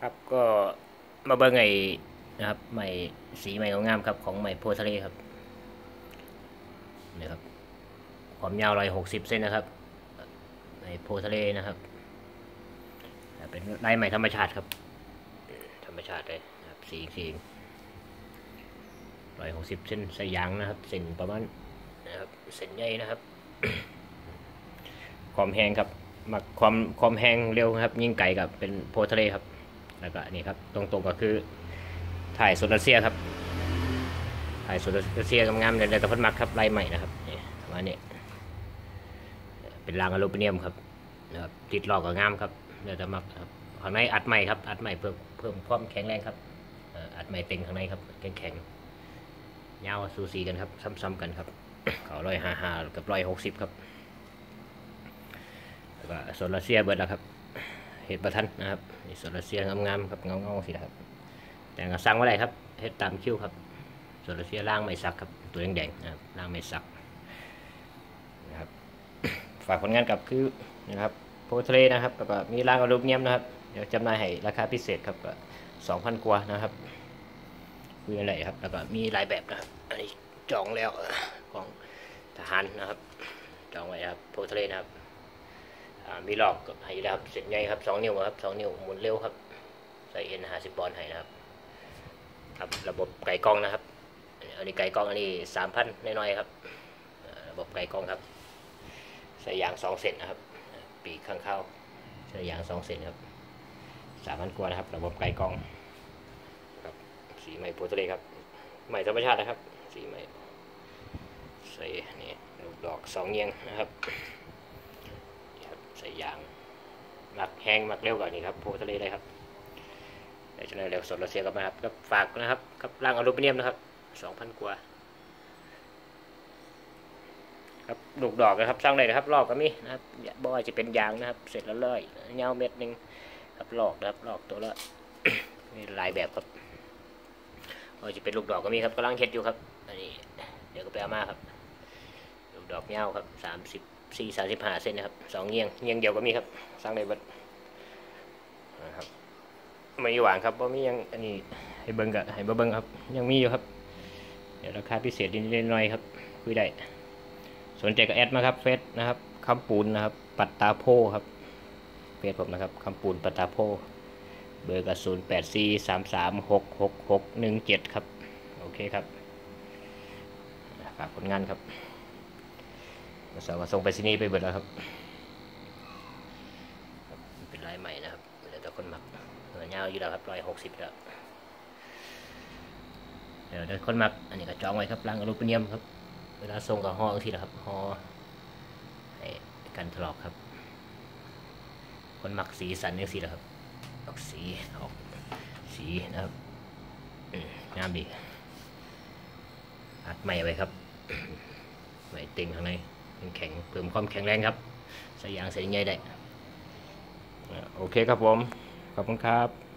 ครับก็มาเบิ่งไอ้นะครับใหม่สีใหม่งามครับของใหม่โพทะเลครับนี่ครับความยาวร้อยหกสิบเซนนะครับใหม่โพทะเลนะครับเป็นลายใหม่ธรรมชาติครับ ธรรมชาติเลยนะครับสีสีร้อยหกสิบเซนสยางนะครับ เส้นประมาณนะครับเส้นใหญ่นะครับ ความแห้งครับ มักความความแห้งเร็วครับ ยิ่งไก่กับเป็นโพทะเลครับ แล้วก็นี่ครับตรงๆก็คือถ่ายโซลาเซียครับถ่ายโซลาเซียงามๆเลยแต่พันมักครับลายใหม่นะครับนี่ประมาณนี้เป็นรางอลูมิเนียมครับนะครับติดหลอกก็งามครับเดี๋ยวจะมักครับข้างในอัดใหม่ครับอัดใหม่เพิ่มเพิ่มความแข็งแรงครับอัดใหม่เต็งข้างในครับแข็งแข็งๆยาวสูสีกันครับซ้ำๆกันครับเขาร้อยห้าห้ากับร้อยหกสิบครับแล้วก็โซลาเซียเบิร์ดแล้วครับ เห็ดประทันนะครับนี่โซลาเซียงามๆครับเงาๆสิครับ แต่ก็สั่งไว้ได้ครับเห็ดตามคิ้วครับโซลาเซียล่างไม่สักครับตัวแดงๆนะครับล่างไม่สักนะครับฝากผลงานกับคือนะครับโพธิ์ทเลนะครับแล้วก็มีล่างอลูมิเนียมนะครับเดี๋ยวจำหน่ายให้ราคาพิเศษครับก็สองพันกว่านะครับคุยอะไรครับ แล้วก็มีหลายแบบนะครับอันนี้จองแล้วของทหารนะครับ จองไว้ครับโพธิ์ทเลนะครับ มีหลอกกับไฮดับเส้นใหญ่ครับสองนิ้วครับสองนิ้วหมุนเร็วครับ ใส่เอ็นห้าสิบปอนด์ให้นะครับ ครับระบบไก่กล้องนะครับ อันนี้ไก่กล้องอันนี้สามพันน้อยๆครับ ระบบไก่กล้องครับ ใส่ยางสองเซนนะครับ ปีกข้างเข้าใส่ยางสองเซนครับสามพันกว่านะครับ ระบบไก่กล้องครับสีใหม่โพธิ์เลครับใหม่ธรรมชาตินะครับ สีใหม่ใส่นี่ลูกดอกสองเงียงนะครับ ครับใส่ยางหมักแห้งหมักเร็วกว่านี้ครับโพทะเลเลยครับเดี๋ยวจะเร็วสดเราเสียกลับมาครับก็ฝากนะครับกับร่างอลูมิเนียมนะครับสองพันกว่าครับลูกดอกนะครับสร้างได้นะครับลอกก็มีนะครับบ่ว่าจะเป็นยางนะครับ เสร็จแล้วเลยเงาเม็ดหนึ่งครับลอกนะครับลอกตัวละมีหลายแบบครับว่าจะเป็นลูกดอกก็มีครับกำลังเฮ็ดอยู่ครับอันนี้เดี๋ยวก็ไปเอามาครับ ลูกดอกเงาครับสามสิบ สี่สามสิบห้าเซนนะครับสองเงียงเงียงเดียวก็มีครับสร้างได้บัดนะครับไม่หวานครับเพราะมียังอันนี้ให้เบิ้งกับให้เบิ้งครับ ยังมีอยู่ครับ เดี๋ยวราคาพิเศษนิดหน่อยครับคุยได้สนใจก็แอดมาครับเฟซนะครับคำปูนนะครับ ปัตตาโพครับเฟซผมนะครับคำปูนปัตตาโพเบอร์กับศูนย์แปดสี่สามสามหกหกหกหนึ่งเจ็ดครับ โอเคครับฝากผลงานครับ สาวส่งไปที่นี่ไปเบิดแล้วครับเป็นลายใหม่นะครับเหลือแต่คนหมักเหลือยาวอยู่แล้วครับร้อยหกสิบแล้วเดี๋ยวเดี๋ยวคนหมักอันนี้ก็จองไว้ครับรังอลูมิเนียมครับ เวลาส่งกับห่อบางทีนะครับห่อให้กันถลอกครับ คนหมักสีสันนี่สีแหละครับออกสีออกสีนะครับงามดีอัดใหม่ไว้ครับใหม่เต็งข้างใน แข็งเพิ่มความแข็งแรงครับใส่ยางใส่ใหญ่ได้โอเคครับผม ขอบคุณครับ